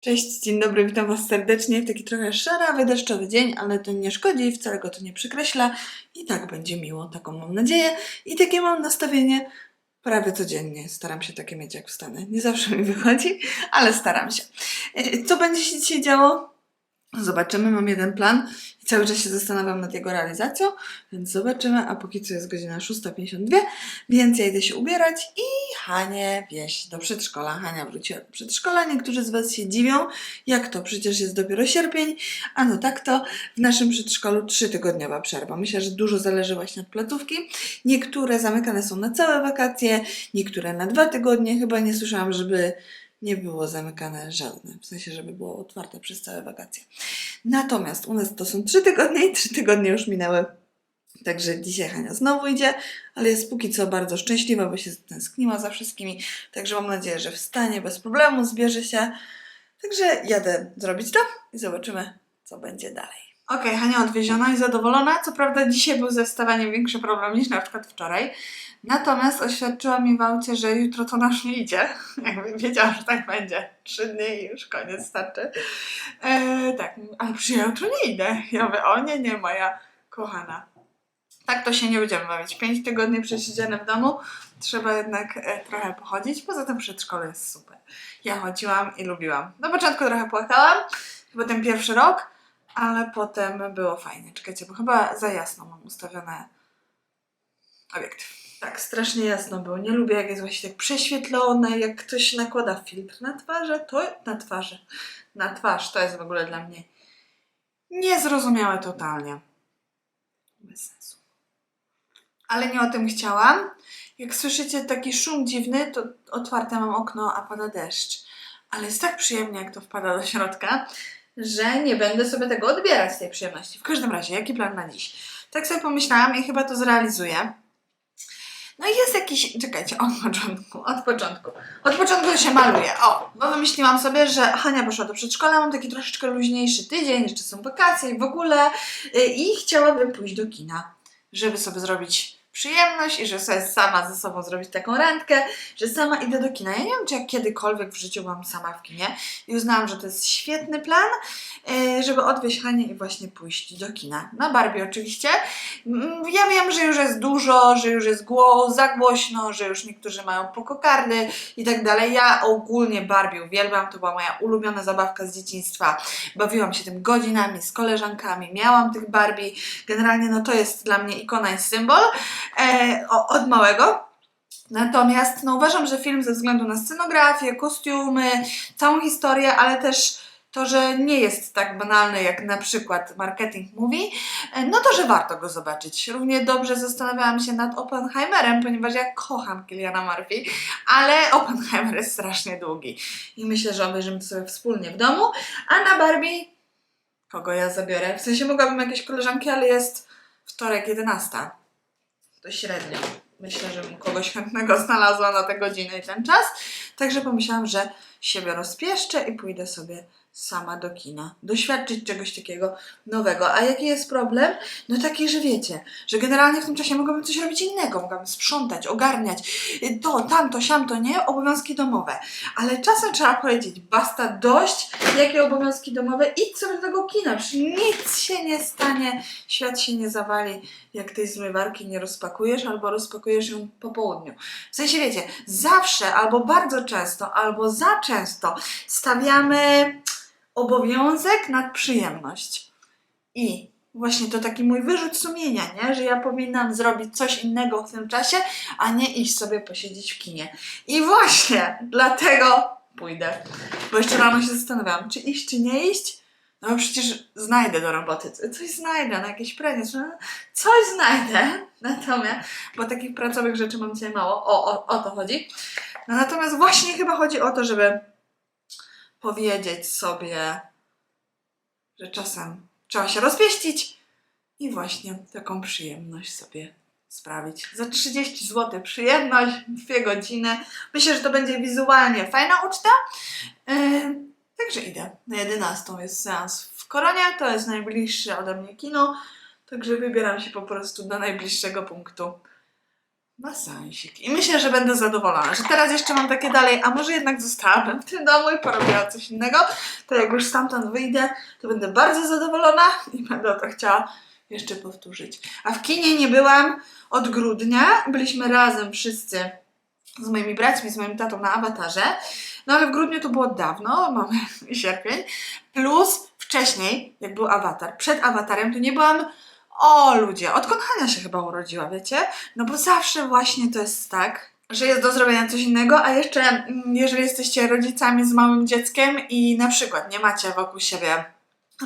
Cześć, dzień dobry, witam Was serdecznie taki trochę szarawy, deszczowy dzień, ale to nie szkodzi, wcale go to nie przykreśla i tak będzie miło, taką mam nadzieję i takie mam nastawienie prawie codziennie. Staram się takie mieć jak wstanę. Nie zawsze mi wychodzi, ale staram się. E, Co będzie się dzisiaj działo? Zobaczymy, mam jeden plan i cały czas się zastanawiam nad jego realizacją, więc zobaczymy, a póki co jest godzina 6.52, więc ja idę się ubierać i Hanię wieść do przedszkola. Hania wróciła do przedszkola. Niektórzy z Was się dziwią, jak to? Przecież jest dopiero sierpień. A no tak to w naszym przedszkolu trzytygodniowa przerwa. Myślę, że dużo zależy właśnie od placówki. Niektóre zamykane są na całe wakacje, niektóre na dwa tygodnie. Chyba nie słyszałam, żeby nie było zamykane żadne, w sensie, żeby było otwarte przez całe wakacje. Natomiast u nas to są trzy tygodnie i trzy tygodnie już minęły. Także dzisiaj Hania znowu idzie, ale jest póki co bardzo szczęśliwa, bo się tęskniła za wszystkimi. Także mam nadzieję, że wstanie bez problemu, zbierze się. Także jadę zrobić to i zobaczymy, co będzie dalej. Okej, Hania odwieziona i zadowolona. Co prawda dzisiaj był ze wstawaniem większy problem niż na przykład wczoraj. Natomiast oświadczyła mi w że jutro to nasz nie idzie. Jakby wiedziała, że tak będzie. Trzy dni i już koniec starczy. Eee, tak, ale przy jutro nie idę. Ja mówię, o nie, nie, moja kochana. Tak to się nie będziemy bawić. Pięć tygodni przesiedziane w domu. Trzeba jednak e, trochę pochodzić. Poza tym przedszkole jest super. Ja chodziłam i lubiłam. Na początku trochę płakałam, chyba ten pierwszy rok, ale potem było fajnie. Czekajcie, bo chyba za jasno mam ustawione obiektyw. Tak, strasznie jasno było. Nie lubię, jak jest właśnie tak prześwietlone, jak ktoś nakłada filtr na twarze, to na twarzy. Na twarz to jest w ogóle dla mnie niezrozumiałe totalnie. Bez sensu. Ale nie o tym chciałam. Jak słyszycie taki szum dziwny, to otwarte mam okno, a pada deszcz. Ale jest tak przyjemnie, jak to wpada do środka, że nie będę sobie tego odbierać, tej przyjemności. W każdym razie, jaki plan na dziś? Tak sobie pomyślałam i chyba to zrealizuję. No i jest jakiś, czekajcie, od początku, od początku. Od początku się maluje. O, bo wymyśliłam sobie, że Hania poszła do przedszkola, mam taki troszeczkę luźniejszy tydzień, jeszcze są wakacje i w ogóle y, i chciałabym pójść do kina, żeby sobie zrobić przyjemność i że sobie sama ze sobą zrobić taką randkę, że sama idę do kina. Ja nie wiem, czy ja kiedykolwiek w życiu byłam sama w kinie i uznałam, że to jest świetny plan, y, żeby odwieźć Hanię i właśnie pójść do kina. Na Barbie oczywiście. Mm, Ja wiem, że już jest dużo, że już jest gło- za głośno, że już niektórzy mają pokokardy i tak dalej. Ja ogólnie Barbie uwielbiam, to była moja ulubiona zabawka z dzieciństwa. Bawiłam się tym godzinami z koleżankami, miałam tych Barbie. Generalnie no to jest dla mnie ikona i symbol e, od małego. Natomiast no, uważam, że film ze względu na scenografię, kostiumy, całą historię, ale też to, że nie jest tak banalny jak na przykład marketing mówi, e, no to, że warto go zobaczyć. Równie dobrze zastanawiałam się nad Oppenheimerem, ponieważ ja kocham Kiliana Murphy, ale Oppenheimer jest strasznie długi. I myślę, że obejrzymy to sobie wspólnie w domu. A na Barbie kogo ja zabiorę? W sensie mogłabym jakieś koleżanki, ale jest wtorek 11. To średnio. Myślę, że kogoś chętnego znalazła na tę godzinę i ten czas. Także pomyślałam, że siebie rozpieszczę i pójdę sobie sama do kina. Doświadczyć czegoś takiego nowego. A jaki jest problem? No taki, że wiecie, że generalnie w tym czasie mogłabym coś robić innego. Mogłabym sprzątać, ogarniać to, tamto, siamto, nie? Obowiązki domowe. Ale czasem trzeba powiedzieć, basta, dość, jakie obowiązki domowe, idź sobie do tego kina. Przecież nic się nie stanie, świat się nie zawali, jak tej zmywarki nie rozpakujesz, albo rozpakujesz ją po południu. W sensie wiecie, zawsze, albo bardzo często, albo za często stawiamy obowiązek nad przyjemność. I właśnie to taki mój wyrzut sumienia, nie? że ja powinnam zrobić coś innego w tym czasie, a nie iść sobie posiedzieć w kinie. I właśnie dlatego pójdę. Bo jeszcze rano się zastanawiałam, czy iść, czy nie iść. No przecież znajdę do roboty, coś znajdę, na jakieś premie, coś znajdę. Natomiast, bo takich pracowych rzeczy mam dzisiaj mało, o, o, o to chodzi. No natomiast właśnie chyba chodzi o to, żeby powiedzieć sobie, że czasem trzeba się rozpieścić i właśnie taką przyjemność sobie sprawić. Za 30 zł przyjemność, dwie godziny. Myślę, że to będzie wizualnie fajna uczta. Yy, także idę. Na 11 jest seans w Koronie, to jest najbliższe ode mnie kino. Także wybieram się po prostu do najbliższego punktu Basansik. I myślę, że będę zadowolona, że teraz jeszcze mam takie dalej, a może jednak zostałabym w tym domu i porobiła coś innego, to jak już stamtąd wyjdę, to będę bardzo zadowolona i będę to chciała jeszcze powtórzyć. A w kinie nie byłam od grudnia, byliśmy razem wszyscy z moimi braćmi, z moim tatą na awatarze, no ale w grudniu to było dawno, mamy sierpień, plus wcześniej, jak był awatar, przed awatarem to nie byłam o ludzie, odkąd Hania się chyba urodziła, wiecie? No bo zawsze właśnie to jest tak, że jest do zrobienia coś innego, a jeszcze mm, jeżeli jesteście rodzicami z małym dzieckiem i na przykład nie macie wokół siebie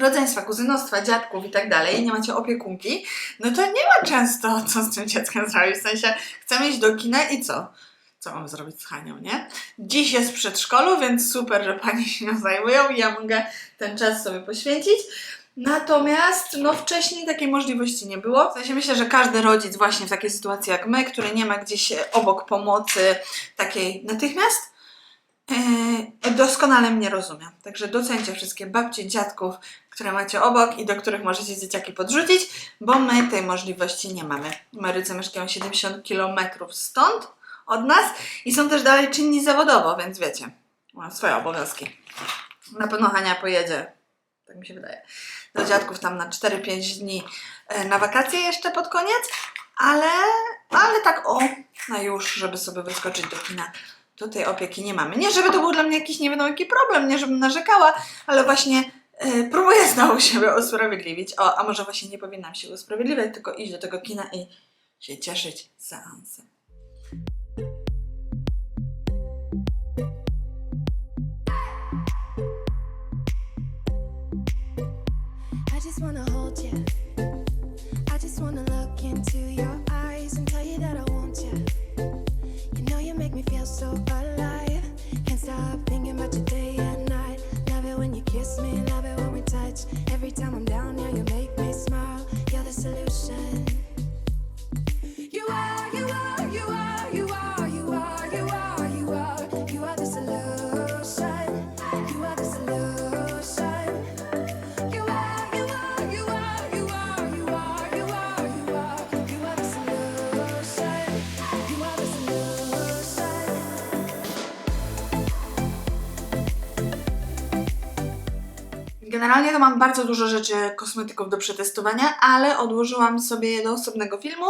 rodzeństwa, kuzynostwa, dziadków i tak dalej, nie macie opiekunki, no to nie ma często co z tym dzieckiem zrobić. W sensie chcemy iść do kina i co? Co mam zrobić z Hanią, nie? Dziś jest w przedszkolu, więc super, że pani się nią zajmują i ja mogę ten czas sobie poświęcić. Natomiast no wcześniej takiej możliwości nie było. W sensie myślę, że każdy rodzic właśnie w takiej sytuacji jak my, który nie ma gdzieś obok pomocy takiej natychmiast, Yy, doskonale mnie rozumie. Także docencie wszystkie babci, dziadków, które macie obok i do których możecie dzieciaki podrzucić, bo my tej możliwości nie mamy. Ameryce mieszkają 70 km stąd od nas i są też dalej czynni zawodowo, więc wiecie, mają swoje obowiązki. Na pewno Hania pojedzie, tak mi się wydaje, do dziadków tam na 4-5 dni e, na wakacje jeszcze pod koniec, ale, ale tak o, na już, żeby sobie wyskoczyć do kina to tej opieki nie mamy. Nie, żeby to był dla mnie jakiś nie wiadomo jaki problem, nie żebym narzekała, ale właśnie yy, próbuję znowu siebie usprawiedliwić. O, a może właśnie nie powinnam się usprawiedliwiać, tylko iść do tego kina i się cieszyć seansem. Generalnie to mam bardzo dużo rzeczy kosmetyków do przetestowania, ale odłożyłam sobie je do osobnego filmu,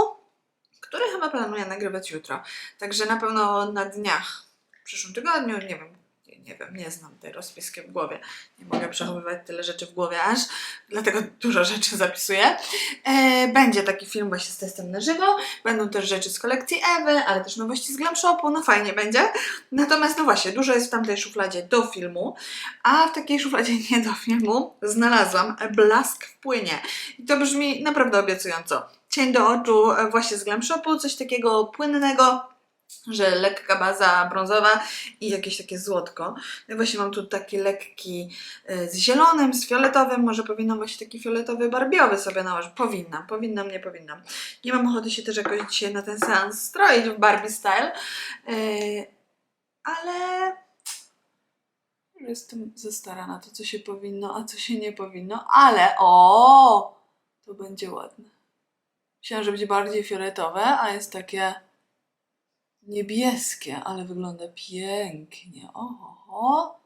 który chyba planuję nagrywać jutro. Także na pewno na dniach, w przyszłym tygodniu, nie wiem, nie, wiem, nie znam tej rozpiski w głowie. Nie mogę przechowywać tyle rzeczy w głowie aż, dlatego dużo rzeczy zapisuję. E, będzie taki film właśnie z testem na żywo, będą też rzeczy z kolekcji Ewy, ale też nowości z Glam Shopu, no fajnie będzie. Natomiast no właśnie, dużo jest w tamtej szufladzie do filmu, a w takiej szufladzie nie do filmu znalazłam blask w płynie. I to brzmi naprawdę obiecująco. Cień do oczu e, właśnie z Glam Shopu, coś takiego płynnego, że lekka baza brązowa i jakieś takie złotko. Ja właśnie mam tu taki lekki e, z zielonym, z fioletowym, może powinnam właśnie taki fioletowy barbiowy sobie nałożyć. Powinnam, powinnam, nie powinnam. Nie mam ochoty się też jakoś dzisiaj na ten seans stroić w Barbie style, e, ale jestem za stara na to, co się powinno, a co się nie powinno, ale o, to będzie ładne. Myślałam, że będzie bardziej fioletowe, a jest takie niebieskie, ale wygląda pięknie. Oho.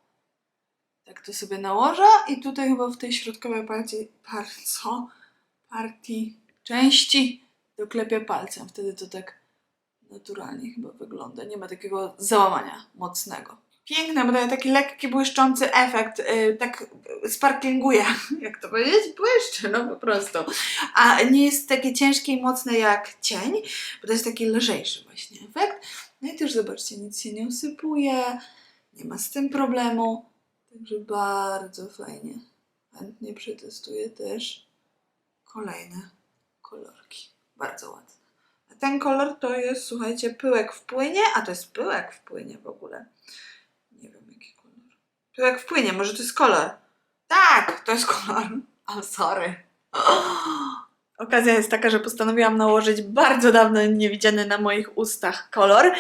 Tak to sobie nałożę i tutaj chyba w tej środkowej partii, par, co? Partii, części doklepię palcem. Wtedy to tak naturalnie chyba wygląda. Nie ma takiego załamania mocnego. Piękne, bo daje taki lekki, błyszczący efekt, yy, tak sparklinguje, jak to powiedzieć? Błyszczy, no po prostu. A nie jest takie ciężkie i mocne jak cień, bo to jest taki lżejszy właśnie efekt. No i też zobaczcie, nic się nie usypuje, nie ma z tym problemu, także bardzo fajnie. Chętnie przetestuję też kolejne kolorki, bardzo ładne. A ten kolor to jest, słuchajcie, pyłek w płynie, a to jest pyłek w płynie w ogóle. Nie wiem jaki kolor. Pyłek w płynie, może to jest kolor. Tak, to jest kolor. I'm sorry. Okazja jest taka, że postanowiłam nałożyć bardzo dawno niewidziany na moich ustach kolor,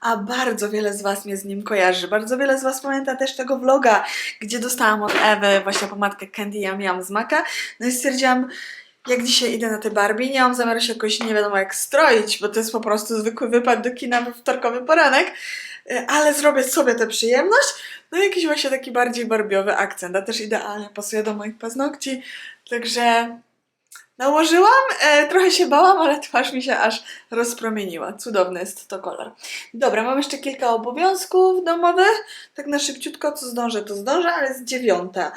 a bardzo wiele z Was mnie z nim kojarzy. Bardzo wiele z Was pamięta też tego vloga, gdzie dostałam od Ewy właśnie pomadkę Candy Yum Yum z Maka. No i stwierdziłam, jak dzisiaj idę na te Barbie, nie mam zamiaru się jakoś nie wiadomo jak stroić, bo to jest po prostu zwykły wypad do kina we wtorkowy poranek, ale zrobię sobie tę przyjemność, no i jakiś właśnie taki bardziej barbiowy akcent, a też idealnie pasuje do moich paznokci, także nałożyłam, e, trochę się bałam, ale twarz mi się aż rozpromieniła, cudowny jest to kolor. Dobra, mam jeszcze kilka obowiązków domowych, tak na szybciutko, co zdążę, to zdążę, ale jest dziewiąta,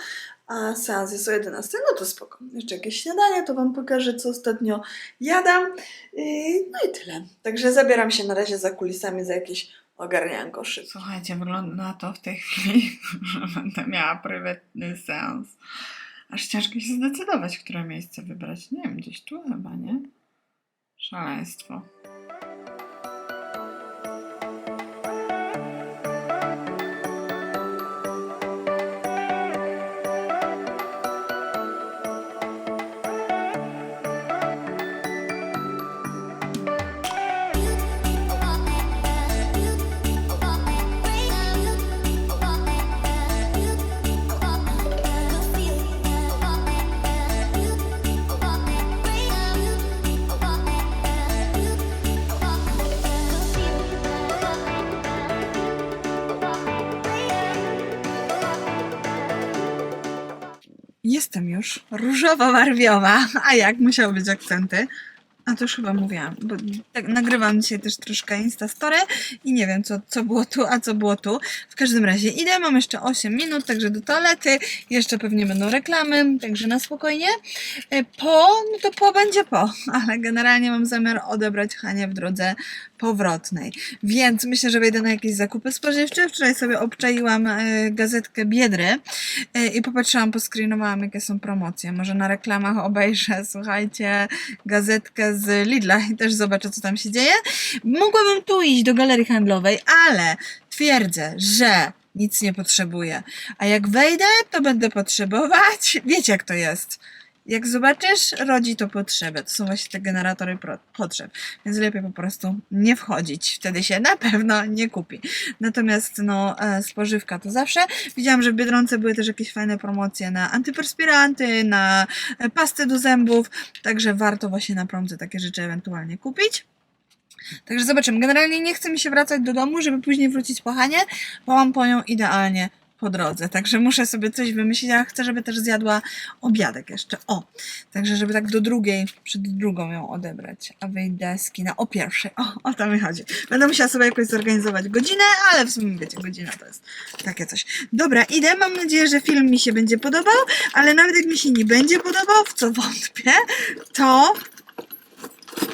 a seans jest o 11, no to spoko. Jeszcze jakieś śniadanie, to Wam pokażę, co ostatnio jadam. Yy, No i tyle. Także zabieram się na razie za kulisami, za jakieś ogarnianko szybko. Słuchajcie, wygląda na to w tej chwili, że będę miała prywatny seans. Aż ciężko się zdecydować, które miejsce wybrać. Nie wiem, gdzieś tu chyba, nie? Szaleństwo. Różowo-barwiowa, a jak musiały być akcenty? A to już chyba mówiłam, bo tak nagrywam dzisiaj też troszkę Instastory i nie wiem co, co było tu, a co było tu. W każdym razie idę, mam jeszcze 8 minut, także do toalety, jeszcze pewnie będą reklamy, także na spokojnie. E, Po, no to po będzie po, ale generalnie mam zamiar odebrać Hanię w drodze powrotnej. Więc myślę, że wejdę na jakieś zakupy spożywcze. Wczoraj sobie obczaiłam e, gazetkę Biedry e, i popatrzyłam, poscreenowałam jakie są promocje. Może na reklamach obejrzę, słuchajcie, gazetkę z Lidla i też zobaczę, co tam się dzieje. Mogłabym tu iść do galerii handlowej, ale twierdzę, że nic nie potrzebuję. A jak wejdę, to będę potrzebować. Wiecie, jak to jest. Jak zobaczysz, rodzi to potrzebę. To są właśnie te generatory potrzeb. Więc lepiej po prostu nie wchodzić. Wtedy się na pewno nie kupi. Natomiast no, e, spożywka to zawsze. Widziałam, że w Biedronce były też jakieś fajne promocje na antyperspiranty, na e, pasty do zębów. Także warto właśnie na promce takie rzeczy ewentualnie kupić. Także zobaczymy. Generalnie nie chce mi się wracać do domu, żeby później wrócić po Hanie, bo mam po nią idealnie po drodze. Także muszę sobie coś wymyślić, a chcę, żeby też zjadła obiadek jeszcze. O! Także, żeby tak do drugiej, przed drugą ją odebrać. A wyjdę z kina o pierwszej. O, o to mi chodzi. Będę musiała sobie jakoś zorganizować godzinę, ale w sumie wiecie, godzina to jest takie coś. Dobra, idę. Mam nadzieję, że film mi się będzie podobał, ale nawet jak mi się nie będzie podobał, w co wątpię, to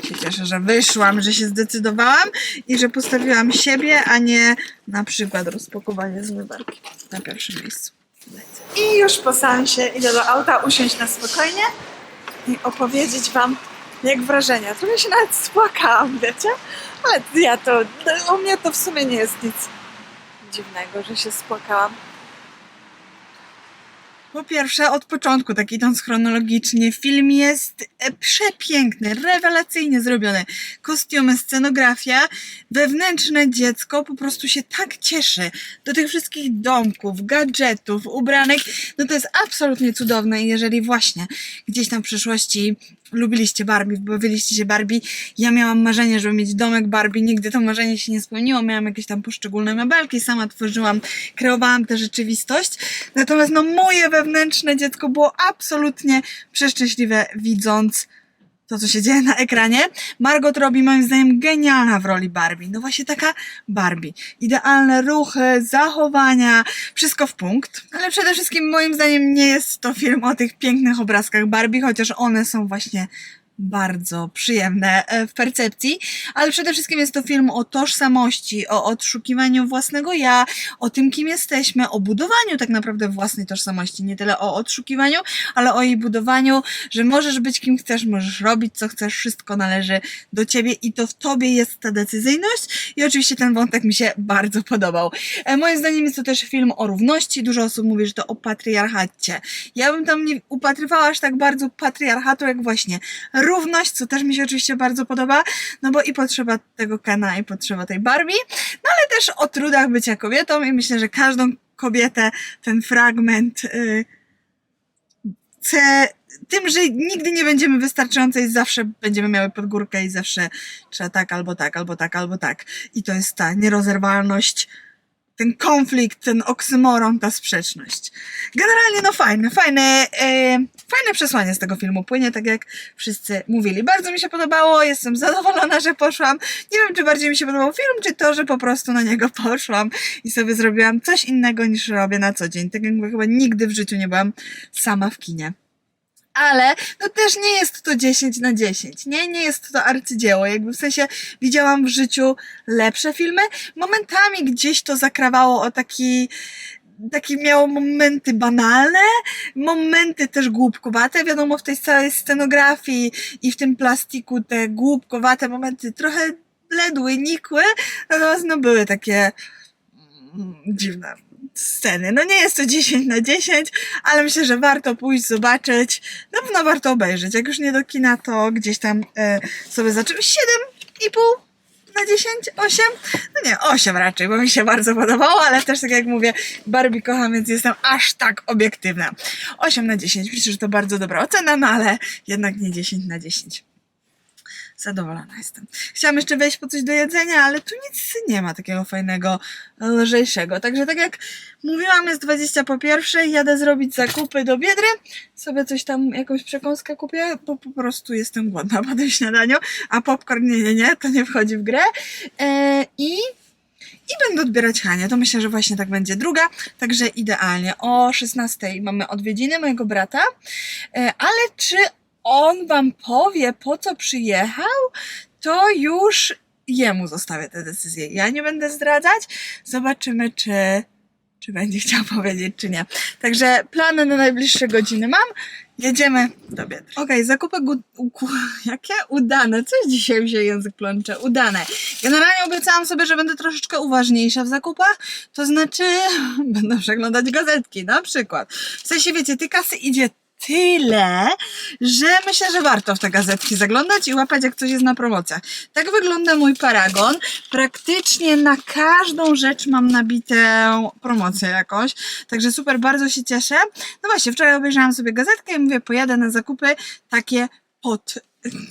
się cieszę, że wyszłam, że się zdecydowałam i że postawiłam siebie, a nie na przykład rozpakowanie zmywarki na pierwszym miejscu. I już po seansie idę do auta usiąść na spokojnie i opowiedzieć Wam, jak wrażenia. Trochę się nawet spłakałam, wiecie? Ale ja to, u mnie to w sumie nie jest nic dziwnego, że się spłakałam. Po pierwsze, od początku, tak idąc chronologicznie, film jest e, przepiękny, rewelacyjnie zrobiony. Kostiumy, scenografia, wewnętrzne dziecko po prostu się tak cieszy do tych wszystkich domków, gadżetów, ubranek. No to jest absolutnie cudowne i jeżeli właśnie gdzieś tam w przyszłości lubiliście Barbie, bawiliście się Barbie, ja miałam marzenie, żeby mieć domek Barbie, nigdy to marzenie się nie spełniło, miałam jakieś tam poszczególne mebelki, sama tworzyłam, kreowałam tę rzeczywistość, natomiast no moje wewnętrzne dziecko było absolutnie przeszczęśliwe widząc to, co się dzieje na ekranie. Margot robi moim zdaniem genialna w roli Barbie. No właśnie taka Barbie. Idealne ruchy, zachowania, wszystko w punkt. Ale przede wszystkim moim zdaniem nie jest to film o tych pięknych obrazkach Barbie, chociaż one są właśnie bardzo przyjemne e, w percepcji, ale przede wszystkim jest to film o tożsamości, o odszukiwaniu własnego ja, o tym, kim jesteśmy, o budowaniu tak naprawdę własnej tożsamości, nie tyle o odszukiwaniu, ale o jej budowaniu, że możesz być kim chcesz, możesz robić co chcesz, wszystko należy do ciebie i to w tobie jest ta decyzyjność i oczywiście ten wątek mi się bardzo podobał. E, moim zdaniem jest to też film o równości, dużo osób mówi, że to o patriarchacie. Ja bym tam nie upatrywała aż tak bardzo patriarchatu, jak właśnie równość, co też mi się oczywiście bardzo podoba, no bo i potrzeba tego Kena, i potrzeba tej Barbie, no ale też o trudach bycia kobietą i myślę, że każdą kobietę ten fragment y, chcę tym, że nigdy nie będziemy wystarczające i zawsze będziemy miały pod górkę i zawsze trzeba tak, albo tak, albo tak, albo tak. I to jest ta nierozerwalność, ten konflikt, ten oksymoron, ta sprzeczność. Generalnie no fajne, fajne, e, fajne przesłanie z tego filmu płynie, tak jak wszyscy mówili. Bardzo mi się podobało, jestem zadowolona, że poszłam. Nie wiem, czy bardziej mi się podobał film, czy to, że po prostu na niego poszłam i sobie zrobiłam coś innego niż robię na co dzień. Tak jak mówię, chyba nigdy w życiu nie byłam sama w kinie. Ale no też nie jest to 10 na 10, nie? Nie jest to arcydzieło. Jakby w sensie widziałam w życiu lepsze filmy. Momentami gdzieś to zakrawało o taki takie miało momenty banalne, momenty też głupkowate, wiadomo w tej całej scenografii i w tym plastiku te głupkowate momenty trochę bledły, nikły, natomiast no były takie mm, dziwne sceny. No nie jest to 10 na 10, ale myślę, że warto pójść, zobaczyć. Na pewno warto obejrzeć. Jak już nie do kina, to gdzieś tam e, sobie zacząłem 7,5 na 10, 8? No nie, 8 raczej, bo mi się bardzo podobało, ale też tak jak mówię, Barbie kocham, więc jestem aż tak obiektywna. 8 na 10, myślę, że to bardzo dobra ocena, no ale jednak nie 10 na 10. Zadowolona jestem. Chciałam jeszcze wejść po coś do jedzenia, ale tu nic nie ma takiego fajnego, lżejszego. Także tak jak mówiłam, jest 20 po pierwszej, jadę zrobić zakupy do Biedry, sobie coś tam, jakąś przekąskę kupię, bo po prostu jestem głodna po tym śniadaniu, a popcorn nie, nie, nie, to nie wchodzi w grę. E, I i będę odbierać Hanię. To myślę, że właśnie tak będzie druga, także idealnie. O 16 mamy odwiedziny mojego brata, E, ale czy on wam powie, po co przyjechał, to już jemu zostawię tę decyzję. Ja nie będę zdradzać. Zobaczymy, czy, czy będzie chciał powiedzieć, czy nie. Także plany na najbliższe godziny mam. Jedziemy do biedy. Okej, zakupy gu- u- jakie? Udane. Coś dzisiaj mi się język plącze. Udane. Generalnie obiecałam sobie, że będę troszeczkę uważniejsza w zakupach. To znaczy, będę przeglądać gazetki na przykład. W sensie, wiecie, tej kasy idzie tyle, że myślę, że warto w te gazetki zaglądać i łapać, jak coś jest na promocjach. Tak wygląda mój paragon. Praktycznie na każdą rzecz mam nabitę promocję jakąś. Także super, bardzo się cieszę. No właśnie, wczoraj obejrzałam sobie gazetkę i mówię, pojadę na zakupy takie pod,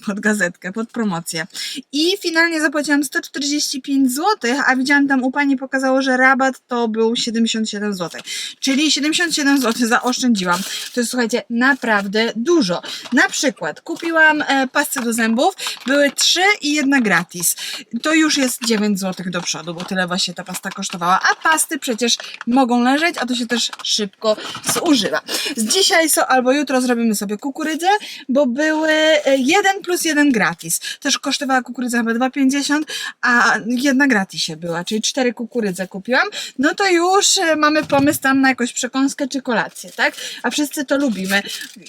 pod gazetkę, pod promocję. I finalnie zapłaciłam 145 zł, a widziałam tam u pani pokazało, że rabat to był 77 zł. Czyli 77 zł zaoszczędziłam. To jest, słuchajcie, naprawdę dużo. Na przykład kupiłam e, pastę do zębów, były 3 i jedna gratis. To już jest 9 zł do przodu, bo tyle właśnie ta pasta kosztowała. A pasty przecież mogą leżeć, a to się też szybko zużywa. Z dzisiaj so, albo jutro zrobimy sobie kukurydzę, bo były e, 1 plus 1 gratis. Też kosztowała kukurydza chyba 2,50, a jedna gratisie była, czyli 4 kukurydze kupiłam. No to już e, mamy pomysł tam na jakąś przekąskę czy kolację, tak? A wszyscy to lubimy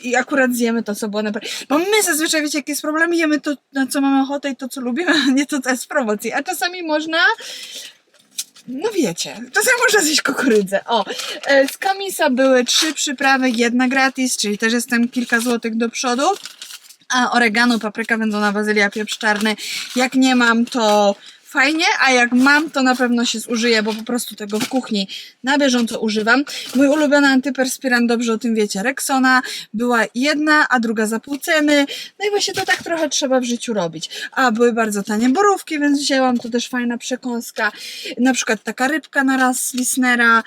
i akurat zjemy to, co było naprawdę. Bo my zazwyczaj, wiecie, jaki jest problem? Jemy to, na co mamy ochotę i to, co lubimy, a nie to, co jest w promocji. A czasami można no wiecie, czasem można zjeść kukurydzę. O, e, z kamisa były trzy przyprawy, jedna gratis, czyli też jestem kilka złotych do przodu. Oregano, papryka wędzona, bazylia, pieprz czarny. Jak nie mam, to fajnie, a jak mam, to na pewno się zużyję, bo po prostu tego w kuchni na bieżąco używam. Mój ulubiony antyperspirant, dobrze o tym wiecie, Rexona. Była jedna, a druga za pół ceny. No i właśnie to tak trochę trzeba w życiu robić. A były bardzo tanie borówki, więc wzięłam, to też fajna przekąska. Na przykład taka rybka na raz z Lisnera.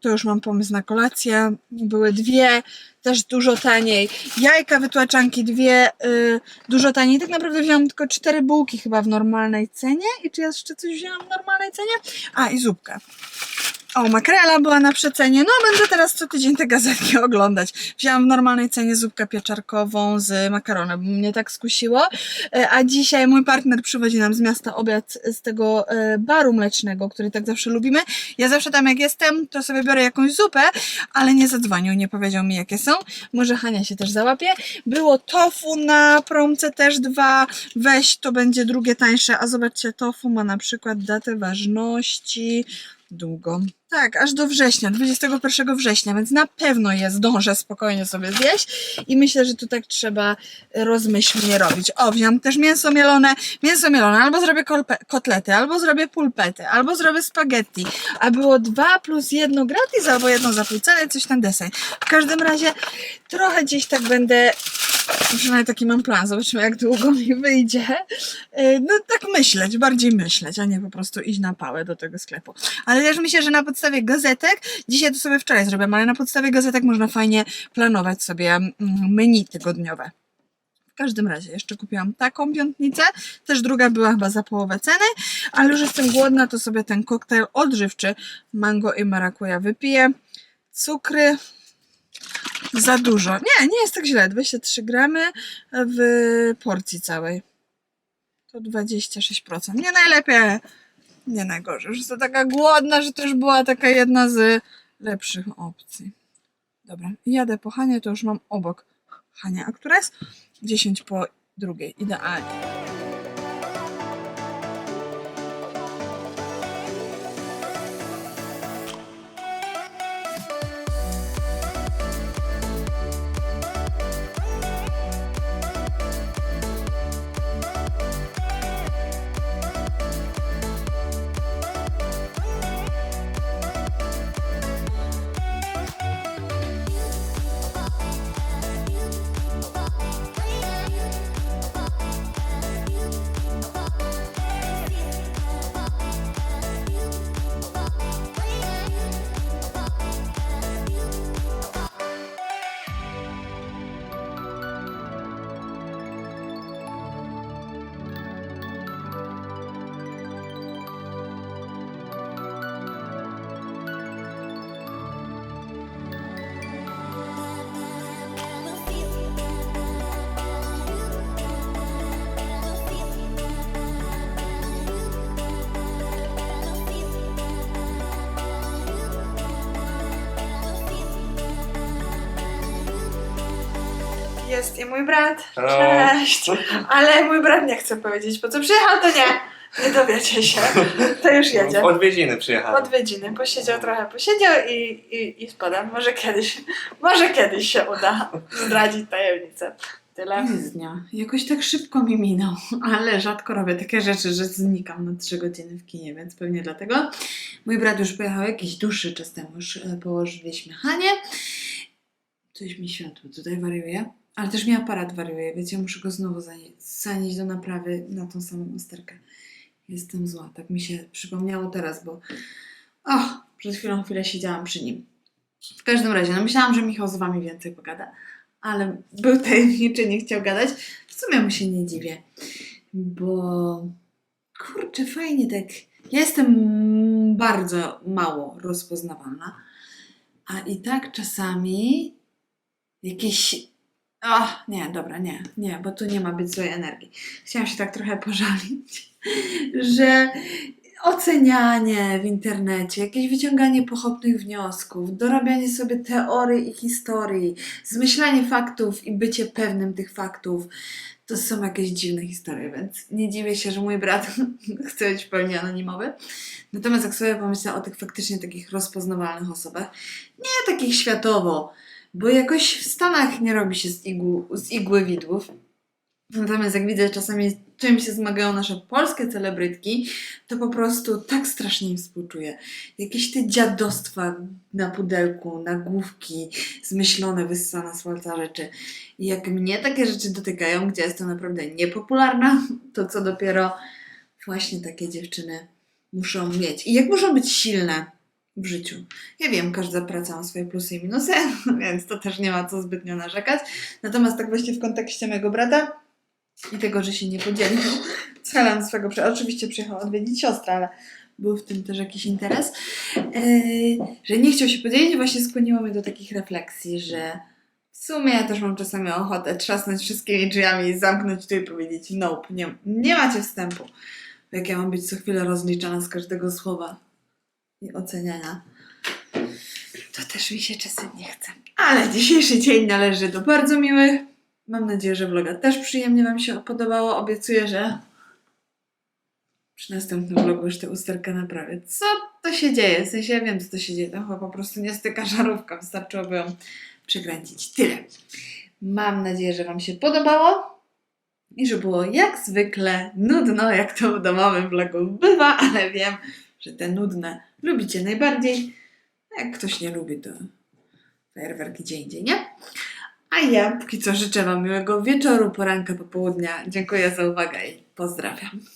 To już mam pomysł na kolację. Były dwie, też dużo taniej. Jajka wytłaczanki dwie, y, dużo taniej. Tak naprawdę wzięłam tylko cztery bułki chyba w normalnej cenie. I czy ja jeszcze coś wzięłam w normalnej cenie? A, i zupkę. O, makrela była na przecenie. No, będę teraz co tydzień te gazetki oglądać. Wzięłam w normalnej cenie zupkę pieczarkową z makaronem, bo mnie tak skusiło. E, A dzisiaj mój partner przywozi nam z miasta obiad z tego e, baru mlecznego, który tak zawsze lubimy. Ja zawsze tam jak jestem, to sobie biorę jakąś zupę, ale nie zadzwonił, nie powiedział mi jakie są. Może Hania się też załapie. Było tofu na promce też dwa. Weź, to będzie drugie tańsze. A zobaczcie, tofu ma na przykład datę ważności długo. Tak, aż do września, 21 września, więc na pewno je zdążę spokojnie sobie zjeść i myślę, że tu tak trzeba rozmyślnie robić. O, wziąłem też mięso mielone, mięso mielone, albo zrobię kotlety, albo zrobię pulpety, albo zrobię spaghetti, a było dwa plus jedno gratis, albo jedno za pół coś na deseń. W każdym razie trochę gdzieś tak będę Przynajmniej taki mam plan, zobaczymy jak długo mi wyjdzie. Yy, No tak myśleć, bardziej myśleć, a nie po prostu iść na pałę do tego sklepu. Ale też myślę, że na podstawie gazetek, dzisiaj to sobie wczoraj zrobiłem, ale na podstawie gazetek można fajnie planować sobie mm, menu tygodniowe. W każdym razie, jeszcze kupiłam taką piątnicę, też druga była chyba za połowę ceny, ale już jestem głodna, to sobie ten koktajl odżywczy mango i marakuja wypiję. Cukry za dużo. Nie, nie jest tak źle. 23 gramy w porcji całej. To 26%. Nie najlepiej, nie najgorzej. Już jestem taka głodna, że to już była taka jedna z lepszych opcji. Dobra, jadę po Hanie, to już mam obok Hania. A która jest? 10 po drugiej. Idealnie. Jest i mój brat. Cześć. Ale mój brat nie chce powiedzieć, po co przyjechał, to nie. Nie dowiecie się. To już jedzie. W odwiedziny przyjechałem. Odwiedziny. Posiedział trochę, posiedział i, i, i spadam. Może kiedyś, może kiedyś się uda zdradzić tajemnicę. Tyle. Koniec dnia. Jakoś tak szybko mi minął, ale rzadko robię takie rzeczy, że znikam na 3 godziny w kinie, więc pewnie dlatego. Mój brat już pojechał jakiś dłuższy czas temu, już e, położyliśmy Hanie. Coś mi światło tutaj wariuje, ale też mi aparat wariuje, wiecie, muszę go znowu zanieść, do naprawy na tą samą usterkę. Jestem zła, tak mi się przypomniało teraz, bo o, przed chwilą chwilę siedziałam przy nim. W każdym razie, no myślałam, że Michał z wami więcej pogada, ale był tajemniczy, nie chciał gadać. W sumie mu się nie dziwię, bo kurczę, fajnie tak. Ja jestem bardzo mało rozpoznawalna, a i tak czasami jakieś. O, nie, dobra, nie, nie, bo tu nie ma być złej energii. Chciałam się tak trochę pożalić, że ocenianie w internecie, jakieś wyciąganie pochopnych wniosków, dorabianie sobie teorii i historii, zmyślanie faktów i bycie pewnym tych faktów, to są jakieś dziwne historie, więc nie dziwię się, że mój brat chce być w pełni anonimowy. Natomiast jak sobie pomyślę o tych faktycznie takich rozpoznawalnych osobach, nie takich światowo, bo jakoś w Stanach nie robi się z, z igły widłów. Natomiast jak widzę czasami, czym się zmagają nasze polskie celebrytki, to po prostu tak strasznie im współczuję. Jakieś te dziadostwa na pudełku, nagłówki, zmyślone, wyssane z palca rzeczy. I jak mnie takie rzeczy dotykają, gdzie jestem naprawdę niepopularna, to co dopiero właśnie takie dziewczyny muszą mieć. I jak muszą być silne w życiu. Ja wiem, każda praca ma swoje plusy i minusy, więc to też nie ma co zbytnio narzekać. Natomiast tak właśnie w kontekście mojego brata i tego, że się nie podzielił celem swego. Oczywiście przyjechał odwiedzić siostrę, ale był w tym też jakiś interes. Yy, że nie chciał się podzielić, właśnie skłoniło mnie do takich refleksji, że w sumie ja też mam czasami ochotę trzasnąć wszystkimi drzwiami, zamknąć tu i powiedzieć nope, nie, nie macie wstępu. Jak ja mam być co chwilę rozliczana z każdego słowa i oceniania. To też mi się czasem nie chce. Ale dzisiejszy dzień należy do bardzo miłych. Mam nadzieję, że vloga też przyjemnie Wam się podobało. Obiecuję, że przy następnym vlogu już tę usterkę naprawię. Co to to się dzieje. W sensie ja wiem, co to się dzieje. Tam chyba po prostu nie styka żarówka. Wystarczyłoby ją przykręcić. Tyle. Mam nadzieję, że Wam się podobało i że było jak zwykle nudno, jak to w domowym vlogu bywa, ale wiem, że te nudne lubicie najbardziej. Jak ktoś nie lubi, to fajerwerki gdzie indziej, nie? A ja póki co życzę Wam miłego wieczoru, poranka, popołudnia. Dziękuję za uwagę i pozdrawiam.